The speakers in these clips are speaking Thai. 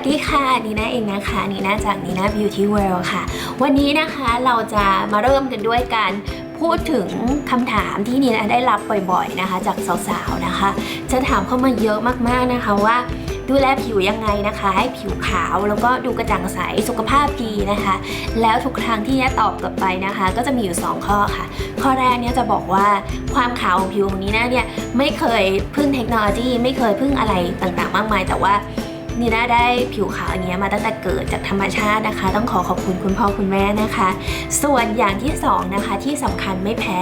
วัสดีค่ะนีน่าเองนะคะนีน่าจากนีน่า Beauty World ค่ะ วันนี้นะคะเราจะมาเริ่มกันด้วยการพูดถึงคำถามที่นีน่าได้รับบ่อยๆนะคะ จากสาวๆนะคะจะถามเข้ามาเยอะมากๆนะคะว่าดูแลผิวยังไงนะคะ ให้ผิวขาวแล้วก็ดูกระจ่างใสสุขภาพดีนะคะ แล้วทุกครั้งที่นีน่าตอบกลับไปนะคะ ก็จะมีอยู่ 2 ข้อค่ะ ข้อแรกเนี่ยจะบอกว่าความขาวของผิวของนีน่าเนี่ยไม่เคยพึ่งเทคโนโลยี ไม่เคยพึ่งอะไรต่างๆ มากมาย แต่ว่า นีน่าได้ผิวขาวอย่างเงี้ยมาตั้งแต่เกิดจากธรรมชาตินะคะ ต้องขอขอบคุณคุณพ่อคุณแม่นะคะ ส่วนอย่างที่สองนะคะที่สำคัญไม่แพ้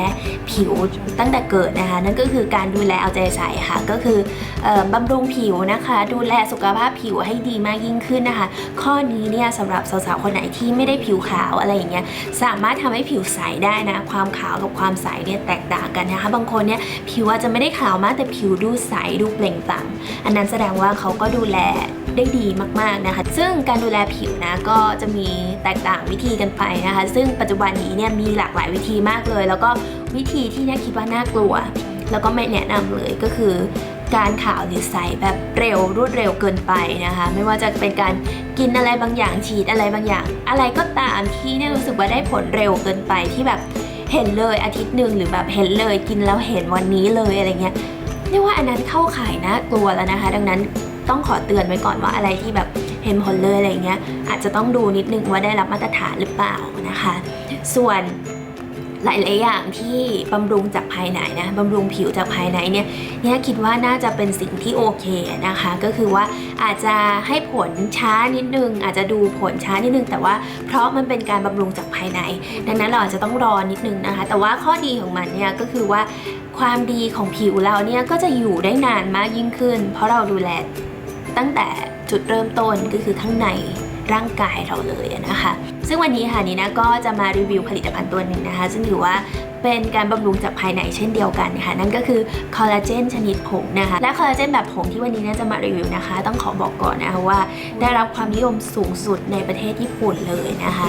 ผิวตั้งแต่เกิดนะคะ นั่นก็คือการดูแลเอาใจใส่ค่ะก็คือออบำรุงผิวนะคะ ดูแลสุขภาพผิวให้ดีมากยิ่งขึ้นนะคะ ข้อนี้เนี่ยสำหรับสาวๆคนไหนที่ไม่ได้ผิวขาวอะไรอย่างเงี้ยสามารถทำให้ผิวใสได้นะความขาวกับความใสเนี่ยแตกต่างกันนะคะ บางคนเนี่ยผิวอาจจะไม่ได้ขาวมากแต่ผิวดูใสดูเปล่งปลั่งอันนั้นแสดงว่าเขาก็ดูแล ได้ดีมากๆนะคะ ซึ่งการดูแลผิวนะก็จะมีแตกต่างวิธีกันไปนะคะ ซึ่งปัจจุบันนี้เนี่ยมีหลากหลายวิธีมากเลย แล้วก็วิธีที่เนี่ยคิดว่าน่ากลัว แล้วก็ไม่แนะนำเลยก็คือการขาวหรือใสแบบเร็วรวดเร็วเกินไปนะคะ ไม่ว่าจะเป็นการกินอะไรบางอย่างฉีดอะไรบางอย่าง อะไรก็ตามที่เนี่ยรู้สึกว่าได้ผลเร็วเกินไปที่แบบเห็นเลยอาทิตย์หนึ่งหรือแบบเห็นเลยกินแล้วเห็นวันนี้เลยอะไรเงี้ยเรียกว่าอันนั้นเข้าข่ายนะกลัวแล้วนะคะ ดังนั้น ต้องขอเตือนไว้ก่อนว่าอะไรที่แบบเห็นผลเลยอะไรเงี้ยอาจจะต้องดูนิดนึงว่าได้รับมาตรฐานหรือเปล่านะคะ ส่วนหลายๆอย่างที่บำรุงจากภายในนะบำรุงผิวจากภายในเนี่ยเนี่ยคิดว่าน่าจะเป็นสิ่งที่โอเคนะคะ ก็คือว่าอาจจะให้ผลช้านิดนึง อาจจะดูผลช้านิดนึง แต่ว่าเพราะมันเป็นการบำรุงจากภายใน ดังนั้นเราอาจจะต้องรอนิดนึงนะคะ แต่ว่าข้อดีของมันเนี่ยก็คือว่าความดีของผิวเราเนี่ยก็จะอยู่ได้นานมากยิ่งขึ้น เพราะเราดูแล ตั้งแต่จุดเริ่มต้นก็คือข้างในร่างกายเราเลยนะคะ ซึ่งวันนี้ค่ะนี้นะก็จะมารีวิวผลิตภัณฑ์ตัวหนึ่งนะคะ ซึ่งถือว่าเป็นการบำรุงจากภายในเช่นเดียวกันค่ะ นั่นก็คือคอลลาเจนชนิดผงนะคะ และคอลลาเจนแบบผงที่วันนี้นะจะมารีวิวนะคะ ต้องขอบอกก่อนนะคะว่า ได้รับความนิยมสูงสุดในประเทศญี่ปุ่นเลยนะคะ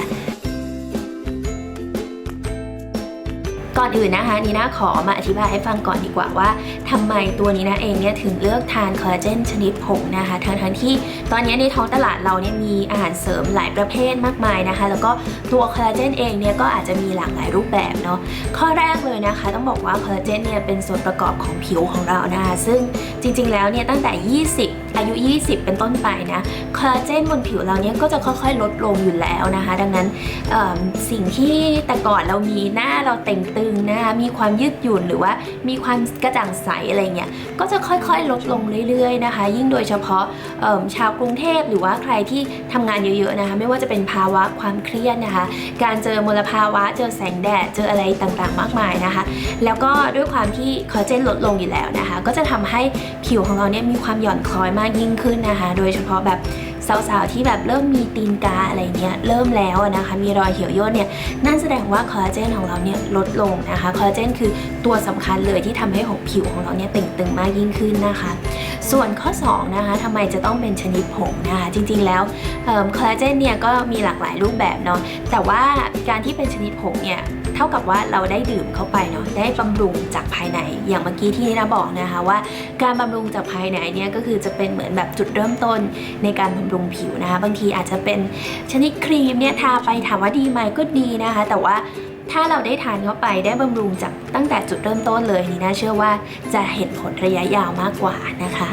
ก่อนอื่นนะคะนีน่าขอมาอธิบายให้ฟังก่อนดีกว่าว่าทำไมตัวนี้นะเองเนี่ยถึงเลือกทานคอลลาเจนชนิดผงนะคะทั้งทั้งๆที่ตอนนี้ในท้องตลาดเราเนี่ยมีอาหารเสริมหลายประเภทมากมายนะคะ แล้วก็ตัวคอลลาเจนเองเนี่ยก็อาจจะมีหลากหลายรูปแบบเนาะข้อแรกเลยนะคะ ต้องบอกว่าคอลลาเจนเนี่ยเป็นส่วนประกอบของผิวของเรานะคะซึ่งจริงๆแล้วเนี่ยตั้งแต่ 20อายุ 20 เป็นต้นไปนะคอลลาเจนบนผิวเราเนี่ยก็จะค่อยๆ ลดลงอยู่แล้วนะคะ ดังนั้นสิ่งที่แต่ก่อนเรามีหน้าเราเต่งตึงนะคะมีความยืดหยุ่นหรือว่ามีความกระจ่างใสอะไรเงี้ยก็จะค่อยๆ ลดลงเรื่อยๆนะคะ ยิ่งโดยเฉพาะชาวกรุงเทพหรือว่าใครที่ทำงานเยอะๆนะคะ ไม่ว่าจะเป็นภาวะความเครียดนะคะ การเจอมลภาวะเจอแสงแดดเจออะไรต่างๆ มากมายนะคะ แล้วก็ด้วยความที่คอลลาเจนลดลงอยู่แล้วนะคะ ก็จะทำให้ผิวของเราเนี่ยมีความหย่อนคล้อยมากยิ่งขึ้นนะคะ โดยเฉพาะแบบสาวๆที่แบบเริ่มมีตีนกาอะไรเงี้ยเริ่มแล้วนะคะ มีรอยเหี่ยวย่นเนี่ยนั่นแสดงว่าคอลลาเจนของเราเนี่ยลดลงนะคะคอลลาเจนคือตัวสำคัญเลยที่ทำให้ของผิวของเราเนี่ยเต่งตึงมากยิ่งขึ้นนะคะ ส่วนข้อ2นะคะทำไมจะต้องเป็นชนิดผงนะคะจริงๆแล้วคอลลาเจนเนี่ยก็มีหลากหลายรูปแบบเนาะแต่ว่าการที่เป็นชนิดผงเนี่ย เท่ากับว่าเราได้ดื่มเข้าไปเนาะได้บำรุงจากภายใน อย่างเมื่อกี้ที่นินาบอกนะคะว่า การบำรุงจากภายในเนี่ยก็คือจะเป็นเหมือนแบบจุดเริ่มต้นในการบำรุงผิวนะคะบางทีอาจจะเป็นชนิดครีมเนี่ยทาไปถามว่าดีไหมก็ดีนะคะ แต่ว่าถ้าเราได้ทานเข้าไปได้บำรุงจากตั้งแต่จุดเริ่มต้นเลยนี่น่าเชื่อว่าจะเห็นผลระยะยาวมากกว่านะคะ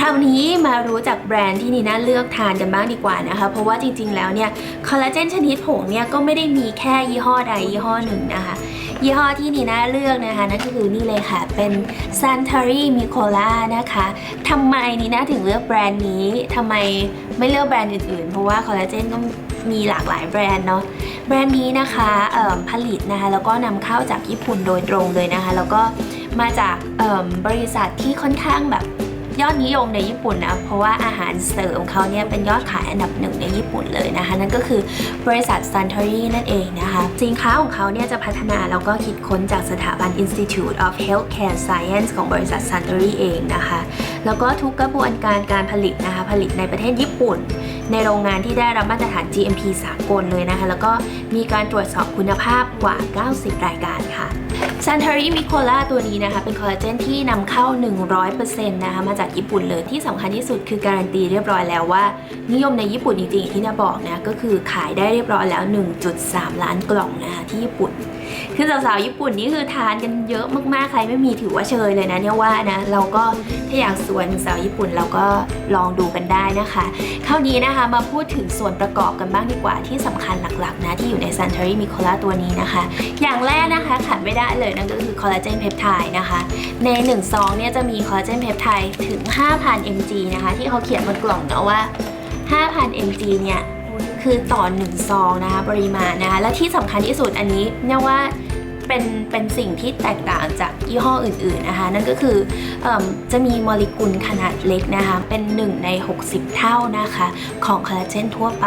คราวนี้มารู้จักแบรนด์ที่นีน่าเลือกทานกันบ้างดีกว่านะคะ เพราะว่าจริงๆ แล้วเนี่ยคอลลาเจนชนิดผงเนี่ยก็ไม่ได้มีแค่ยี่ห้อใดยี่ห้อหนึ่งนะคะ ยี่ห้อที่นีน่าเลือกนะคะนั่นก็คือนี่เลยค่ะ เป็น Santari Micola นะคะทำไมนีน่าถึงเลือกแบรนด์นี้ทำไมไม่เลือกแบรนด์อื่นๆ เพราะว่าคอลลาเจนก็มีหลากหลายแบรนด์เนาะแบรนด์นี้นะคะผลิตนะคะแล้วก็นำเข้าจากญี่ปุ่นโดยตรงเลยนะคะ แล้วก็มาจากบริษัทที่ค่อนข้างแบบ ยอดนิยมในญี่ปุ่นนะเพราะว่าอาหารเสริมเขาเนี่ยเป็นยอดขายอันดับหนึ่งในญี่ปุ่นเลยนะคะ นั่นก็คือบริษัท Suntory นั่นเองนะคะสินค้าของเขาเนี่ยจะพัฒนาแล้วก็คิดค้นจากสถาบัน Institute of Healthcare Science ของบริษัท Suntory เองนะคะ แล้วก็ทุกกระบวนการการผลิตนะคะผลิตในประเทศญี่ปุ่น ในโรงงานที่ได้รับมาตรฐาน GMP สากลเลยนะคะ แล้วก็มีการตรวจสอบคุณภาพกว่า 90 รายการค่ะ ซันเทอรี่มิโคล่าตัวนี้นะคะ เป็นคอลลาเจนที่นำเข้า 100%นะคะมาจากญี่ปุ่นเลยที่สำคัญที่สุดคือการันตีเรียบร้อยแล้วว่า นิยมในญี่ปุ่นจริงๆที่นาบอกนะก็คือขายได้เรียบร้อยแล้ว 1.3 ล้านกล่องนะคะที่ญี่ปุ่น คือสาวๆญี่ปุ่นนี่คือทานกันเยอะมากๆ ใครไม่มีถือว่าเชยเลยนะเนี่ยว่านะเราก็ถ้าอยากสวนสาวญี่ปุ่นเราก็ลองดูกันได้นะคะคราวนี้นะคะมาพูดถึงส่วนประกอบกันบ้างดีกว่าที่สำคัญหลักๆนะที่อยู่ในซัน t าริมิโคล่าตัวนี้นะคะ อย่างแรกนะคะขาดไม่ได้เลยนั่นก็คือคอลลาเจนเพปไทด์นะคะใน1ซองเนี่ยจะมีคอลลาเจนเพปไทด์ถึง 5,000 mg นะคะที่เขาเขียนบนกล่องเนาะว่า 5,000 mg เนี่ยคือต่อ1ซองนะคะปริมาณนะคะและที่สำคัญที่สุดอันนี้เนี่ยว่า เป็นเป็นสิ่งที่แตกต่างจากยี่ห้ออื่นๆนะคะ นั่นก็คืออจะมีโมเลกุลขนาดเล็กนะคะ เป็น 1 ใน 60 เท่านะคะ ของคอลลาเจนทั่วไป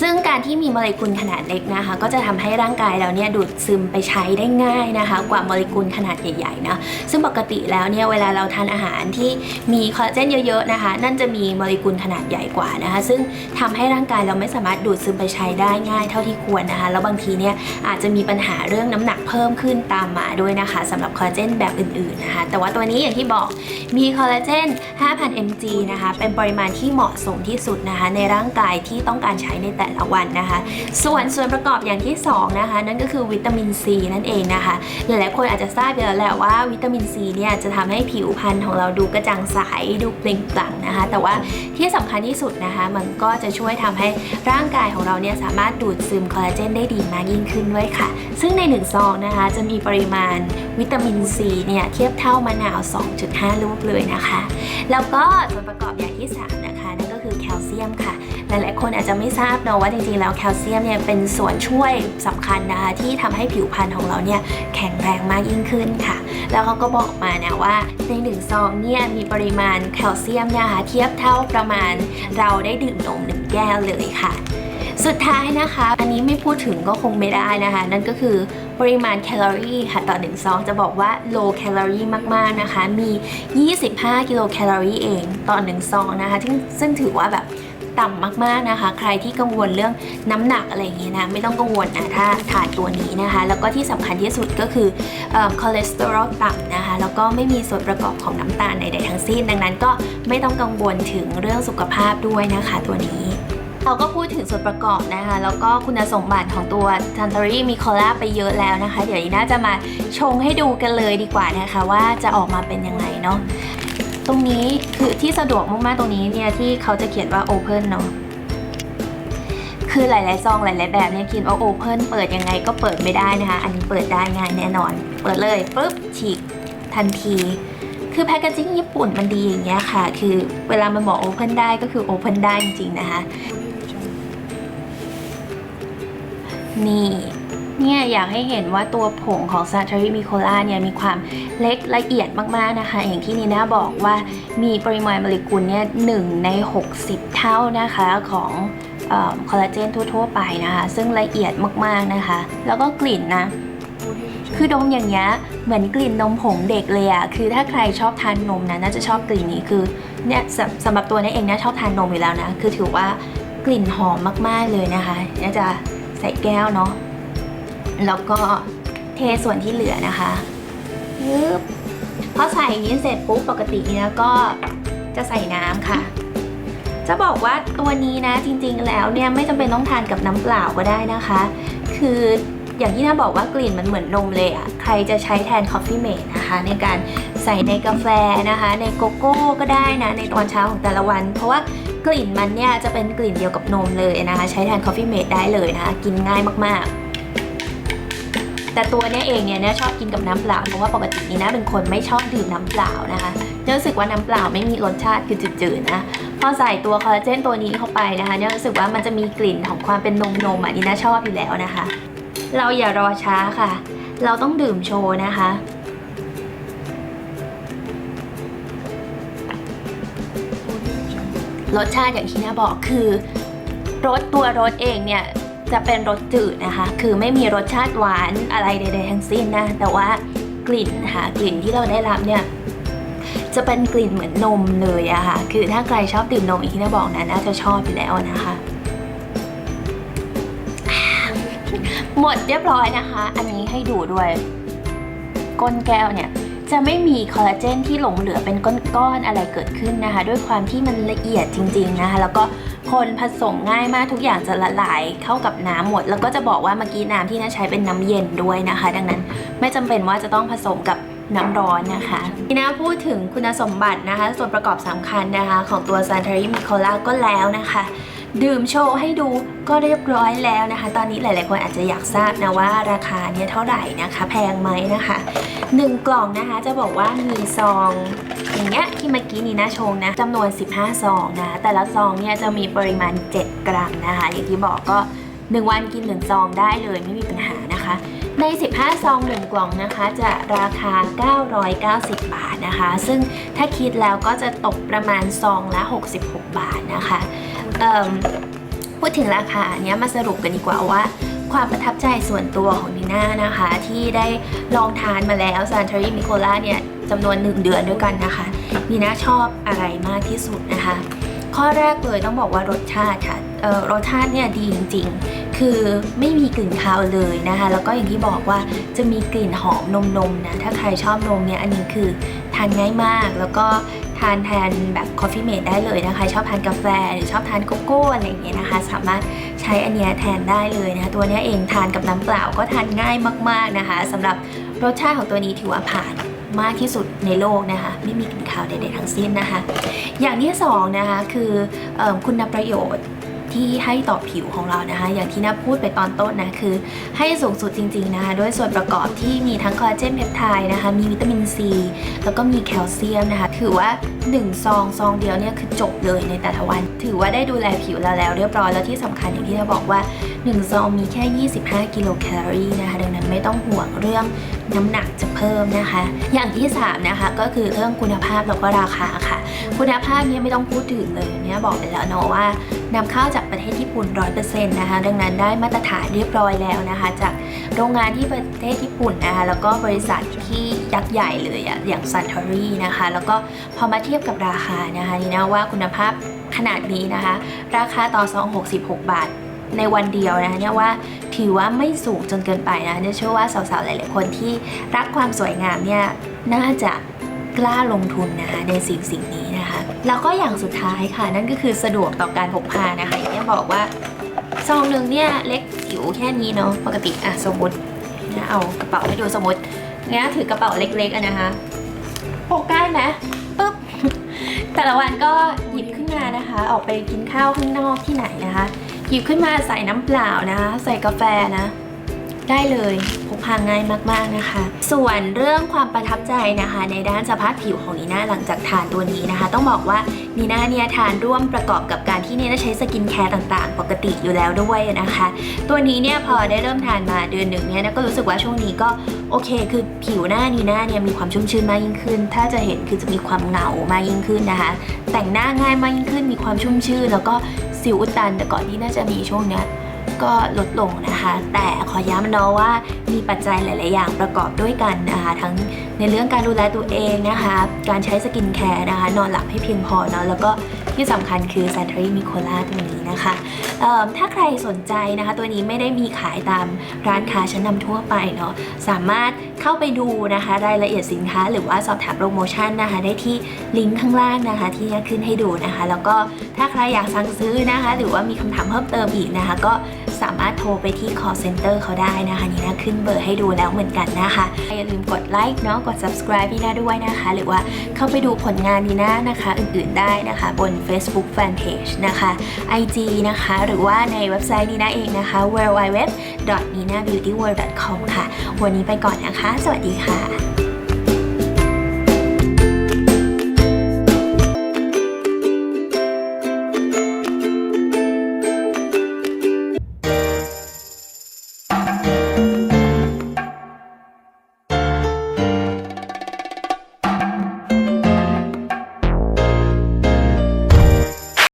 ซึ่งการที่มีโมเลกุลขนาดเล็กนะคะ ก็จะทำให้ร่างกายเราเนี่ยดูดซึมไปใช้ได้ง่ายนะคะ กว่าโมเลกุลขนาดใหญ่ๆนะซึ่งปกติแล้วเนี่ยเวลาเราทานอาหารที่มีคอลลาเจนเยอะๆนะคะ นั่นจะมีโมเลกุลขนาดใหญ่กว่านะคะ ซึ่งทำให้ร่างกายเราไม่สามารถดูดซึมไปใช้ได้ง่ายเท่าที่ควรนะคะ แล้วบางทีเนี่ยอาจจะมีปัญหาเรื่องน้ำหนักเพิ่มขึ้นตามมาด้วยนะคะสำหรับคอลลาเจนแบบอื่นๆนะคะ แต่ว่าตัวนี้อย่างที่บอกมีคอลลาเจน 5,000 mg นะคะ เป็นปริมาณที่เหมาะสมที่สุดนะคะ ในร่างกายที่ต้องการใช้ในแต่ละวันนะคะ ส่วนส่วนประกอบอย่างที่สองนะคะ นั่นก็คือวิตามินซีนั่นเองนะคะ หลายๆคนอาจจะทราบอยู่แล้วแหละว่าวิตามินซีเนี่ยจะทำให้ผิวพรรณของเราดูกระจ่างใสดูเปล่งปลั่งนะคะ แต่ว่าที่สำคัญที่สุดนะคะ มันก็จะช่วยทำให้ร่างกายของเราเนี่ยสามารถดูดซึมคอลลาเจนได้ดีมากยิ่งขึ้นด้วยค่ะ ซึ่งใน1ซองนะคะจะมีปริมาณวิตามินซีเนี่ยเทียบเท่ามะนาว 2.5 ลูกเลยนะคะ แล้วก็ส่วนประกอบอย่างที่ 3 นะคะนั่นก็คือแคลเซียมค่ะ หลายๆ คนอาจจะไม่ทราบเนอะว่าจริงๆ แล้วแคลเซียมเนี่ยเป็นส่วนช่วยสำคัญนะคะ ที่ทำให้ผิวพรรณของเราเนี่ยแข็งแรงมากยิ่งขึ้นค่ะ แล้วเขาก็บอกมานะว่าในหนึ่งซองเนี่ยมีปริมาณแคลเซียมนะคะเทียบเท่าประมาณเราได้ดื่มนมหนึ่งแก้วเลยค่ะ สุดท้ายนะคะ อันนี้ไม่พูดถึงก็คงไม่ได้นะคะ นั่นก็คือปริมาณแคลอรี่ค่ะต่อหนึ่งซองจะบอกว่า low calorie มากๆนะคะ มี 25 กิโลแคลอรี่เองต่อหนึ่งซองนะคะซึ่งซึ่งถือว่าแบบต่ำมากๆนะคะ ใครที่กังวลเรื่องน้ำหนักอะไรอย่างนี้ยนะไม่ต้องกังวลนะถ้าทานตัวนี้นะคะ แล้วก็ที่สำคัญที่สุดก็คือคอเลสเตอรอลต่ำนะคะ แล้วก็ไม่มีส่วนประกอบของน้ำตาลใดๆทั้งสิ้น ดังนั้นก็ไม่ต้องกังวลถึงเรื่องสุขภาพด้วยนะคะตัวนี้ เราก็พูดถึงส่วนประกอบนะคะ แล้วก็คุณสมบัติของตัวทันตารีมีคอล่าไปเยอะแล้วนะคะ เดี๋ยวอีน่าจะมาชงให้ดูกันเลยดีกว่านะคะ ว่าจะออกมาเป็นยังไงเนาะตรงนี้คือที่สะดวกมากๆตรงนี้เนี่ยที่เขาจะเขียนว่า Open เนาะคือหลายๆซองหลายๆแบบเนี่ยเขียนว่า Open เปิดยังไงก็เปิดไม่ได้นะคะ อันนี้เปิดได้ง่ายแน่นอน เปิดเลยปุ๊บฉีกทันทีคือแพคเกจิ้งญี่ปุ่นมันดีอย่างเงี้ยค่ะ คือเวลามันบอก Open ได้ก็คือ Open ได้จริงๆนะคะ นี่ เนี่ยอยากให้เห็นว่าตัวผงของซา t าริมิโคล่าเนี่ยมีความเล็กละเอียดมากๆนะคะ อย่างที่นีน่าบอกว่ามีปริมาณโมเลกุลเนี่ยหนึ่งใน 60 เท่านะคะของคอลลาเจนทั่ว ๆ ไปนะคะ ซึ่งละเอียดมากๆนะคะ แล้วก็กลิ่นนะ คือดมอย่างเงี้ยเหมือนกลิ่นนมผงเด็กเลยอะคือถ้าใครชอบทานนมนะน่าจะชอบกลิ่นนี้คือเนี่ยสำสำหรับตัวนี้เองเนี่ยชอบทานนมอยู่แล้วนะ คือถือว่ากลิ่นหอมมากๆเลยนะคะเนี่ยจะ ส่แก้วเนาะแล้วก็เทส่วนที่เหลือนะคะปึ๊บพอใส่อย่างนี้เสร็จปุ๊บปกติเนี่ยก็จะใส่น้ำค่ะ จะบอกว่าตัวนี้นะจริงๆแล้วเนี่ยไม่จำเป็นต้องทานกับน้ำเปล่าก็ได้นะคะ คืออย่างที่น้าบอกว่ากลิ่นมันเหมือนนมเลยอะ่ะใครจะใช้แทนคอฟฟี่เมดนะคะ ในการใส่ในกาแฟนะคะ ในโกโก้ก็ได้นะในตอนเช้าของแต่ละวัน เพราะว่า กลิ่นมันเนี่ยจะเป็นกลิ่นเดียวกับนมเลยนะคะ ใช้แทนคอฟฟี่เมดได้เลยนะคะ กินง่ายมากๆแต่ตัวเนี้ยเองเนี่ยเนี่ยชอบกินกับน้ำเปล่าเพราะว่าปกตินี่นะเป็นคนไม่ชอบดื่มน้ำเปล่านะคะเนี่ยรู้สึกว่าน้ำเปล่าไม่มีรสชาติคือจืดๆนะพอใส่ตัวคอลลาเจนตัวนี้เข้าไปนะคะเนี่ยรู้สึกว่ามันจะมีกลิ่นของความเป็นนมนมอะนี่นะชอบอยู่แล้วนะคะ เราอย่ารอช้าค่ะ เราต้องดื่มโชว์นะคะ รสชาติอย่างที่น้าบอกคือรสตัวรสเองเนี่ยจะเป็นรสจืดนะคะ คือไม่มีรสชาติหวานอะไรใดๆทั้งสิ้นนะ แต่ว่ากลิ่นค่ะกลิ่นที่เราได้รับเนี่ยจจะเป็นกลิ่นเหมือนนมเลยอะค่ะ คือถ้าใครชอบดื่มนมอีกที่น่าบอกนะน่าจะชอบอยู่แล้วนะคะ หมดเรียบร้อยนะคะ อันนี้ให้ดูด้วย ก้นแก้วเนี่ย จะไม่มีคอลลาเจนที่หลงเหลือเป็นก้อนๆอะไรเกิดขึ้นนะคะ ด้วยความที่มันละเอียดจริง ๆนะคะ แล้วก็คนผสมง่ายมากทุกอย่างจะละลายเข้ากับน้ำหมด แล้วก็จะบอกว่าเมื่อกี้น้ำที่น่าใช้เป็นน้ำเย็นด้วยนะคะ ดังนั้นไม่จำเป็นว่าจะต้องผสมกับน้ำร้อนนะคะที่น่าพูดถึงคุณสมบัตินะคะ ส่วนประกอบสำคัญนะคะ ของตัวซานทาริมิโคลาก็แล้วนะคะ ดื่มโชว์ให้ดูก็เรียบร้อยแล้วนะคะ ตอนนี้หลาย ๆ คนอาจจะอยากทราบนะว่าราคาเนี่ยเท่าไหร่นะคะ แพงไหมนะคะ 1 กล่องนะคะจะบอกว่ามีซองอย่างเงี้ยที่เมื่อกี้นี้นะชงนะจำนวน 15 ซองนะแต่ละซองเนี่ยจะมีปริมาณ 7 กรัมนะคะ อย่างที่บอกก็ 1 วันกิน 1 ซองได้เลยไม่มีปัญหานะคะ ใน 15 ซอง 1 กล่องนะคะ จะราคา 990 บาทนะคะ ซึ่งถ้าคิดแล้วก็จะตกประมาณซองละ 66 บาทนะคะ พูดถึงราคาเนี้ยมาสรุปกันดีกว่าว่า ความประทับใจส่วนตัวของนีน่านะคะ ที่ได้ลองทานมาแล้วซานทาริมิโคล่าเนี่ยจำนวน 1 เดือนด้วยกันนะคะนีน่าชอบอะไรมากที่สุดนะคะ ข้อแรกเลยต้องบอกว่ารสชาติค่ะรสชาติเนี่ยดีจริงๆ คือไม่มีกลิ่นคาวเลยนะคะ แล้วก็อย่างที่บอกว่าจะมีกลิ่นหอมนมๆนะถ้าใครชอบนมเนี่ยอันนี้คือทานง่ายมากแล้วก็ ทานแทนแบบคอฟฟี่เมดได้เลยนะคะ ชอบทานกาแฟหรือชอบทานโกโก้อะไรอย่างเงี้ยนะคะ สามารถใช้อันเนี้ยแทนได้เลยนะคะ ตัวเนี้ยเองทานกับน้ำเปล่าก็ทานง่ายมาก ๆนะคะสำหรับรสชาติของตัวนี้ถือว่าผ่านมากที่สุดในโลกนะคะ ไม่มีกลิ่นคาวใดๆทั้งสิ้นนะคะ อย่างที่สองนะคะคือเออคุณประโยชน์ ที่ให้ต่อผิวของเรานะคะ อย่างที่น้าพูดไปตอนต้นนะคือ ให้สูงสุดจริง ๆ นะคะด้วยส่วนประกอบที่มีทั้งคอลลาเจนเพปไทด์นะคะ มีวิตามินซีแล้วก็มีแคลเซียมนะคะ ถือว่า 1 ซอง ซองเดียวเนี่ยคือจบเลยในแต่ละวัน ถือว่าได้ดูแลผิวเราแล้วเรียบร้อยแล้วที่สำคัญอย่างที่เราบอกว่า 1 ซองมีแค่ 25 กิโลแคลอรี่นะคะดังนั้นไม่ต้องห่วงเรื่องน้ำหนักจะเพิ่มนะคะ อย่างที่ 3 นะคะ ก็คือเรื่องคุณภาพแล้วก็ราคาค่ะ คุณภาพเนี่ยไม่ต้องพูดถึงเลยเนี่ยบอกไปแล้วเนาะว่านำเข้าจากประเทศญี่ปุ่น 100%นะคะ ดังนั้นได้มาตรฐานเรียบร้อยแล้วนะคะ จากโรงงานที่ประเทศญี่ปุ่นนะคะ แล้วก็บริษัทที่ยักษ์ใหญ่เลยอะอย่างซันทอรี่นะคะ แล้วก็พอมาเทียบกับราคานะคะนี่นะว่าคุณภาพขนาดนี้นะคะ ราคาต่อซอง66 บาท ในวันเดียวนะคะเนี่ยว่าถือว่าไม่สูงจนเกินไปนะเนี่ยเชื่อว่าสาวๆหลายๆคนที่รักความสวยงามเนี่ยน่าจะกล้าลงทุนนะคะในสิ่งสิ่งนี้นะคะ แล้วก็อย่างสุดท้ายค่ะนั่นก็คือสะดวกต่อการพกพานะคะอย่างที่บอกว่าซองหนึ่งเนี่ยเล็กจิ๋วแค่นี้เนาะปกติอะสมมติเนี่ยเอากระเป๋าให้ดูสมมติเนี่ยถือกระเป๋าเล็กๆอะนะคะพกได้ไหมปึ๊บแต่ละวันก็หยิบขึ้นมานะคะ ออกไปกินข้าวข้างนอกที่ไหนนะคะ หยิบขึ้นมาใส่น้ำเปล่านะใส่กาแฟนะ ได้เลยพกพาง่ายมากๆนะคะ ส่วนเรื่องความประทับใจนะคะ ในด้านสภาพผิวของนีน่าหลังจากทานตัวนี้นะคะ ต้องบอกว่านีน่าเนี่ยทานร่วมประกอบกับการที่นีน่าใช้สกินแคร์ต่างๆ ปกติอยู่แล้วด้วยนะคะ ตัวนี้เนี่ยพอได้เริ่มทานมาเดือนหนึ่งเนี่ยนะก็รู้สึกว่าช่วงนี้ก็โอเค คือผิวหน้านีน่าเนี่ยมีความชุ่มชื้นมากยิ่งขึ้น ถ้าจะเห็นคือจะมีความเหงามากยิ่งขึ้นนะคะ แต่งหน้าง่ายมากยิ่งขึ้น มีความชุ่มชื้นแล้วก็ สิวอุดตันแต่ก่อนที่น่าจะมีช่วงเนี้ยก็ลดลงนะคะ แต่ขอย้ำเนาะว่ามีปัจจัยหลาย ๆ อย่างประกอบด้วยกันนะคะทั้งในเรื่องการดูแลตัวเองนะคะ การใช้สกินแคร์นะคะ นอนหลับให้เพียงพอเนาะแล้วก็ ที่สำคัญคือซ a นทรีมิโคลาตัวนี้นะคะถ้าใครสนใจนะคะ ตัวนี้ไม่ได้มีขายตามร้านค้าชั้นนำทั่วไปเนาะสามารถเข้าไปดูนะคะ รายละเอียดสินค้า หรือว่าสอบถามโปรโมชั่นนะคะ ได้ที่ลิงก์ข้างล่างนะคะ ที่จะขึ้นให้ดูนะคะ แล้วก็ถ้าใครอยากสั่งซื้อนะคะ หรือว่ามีคำถามเพิ่มเติมอีกนะคะ ก็ สามารถโทรไปที่ call center เขาได้นะคะนี่นะขึ้นเบอร์ให้ดูแล้วเหมือนกันนะคะอย่าลืมกดไลค์เนาะกด subscribe นี่นะด้วยนะคะ หรือว่าเข้าไปดูผลงานนีน่านะคะ อื่นๆได้นะคะ บน Facebook Fanpage นะคะ IG นะคะ หรือว่าในเว็บไซต์นีน่าเองนะคะ www.ninabeautyworld.com ค่ะ วันนี้ไปก่อนนะคะ สวัสดีค่ะ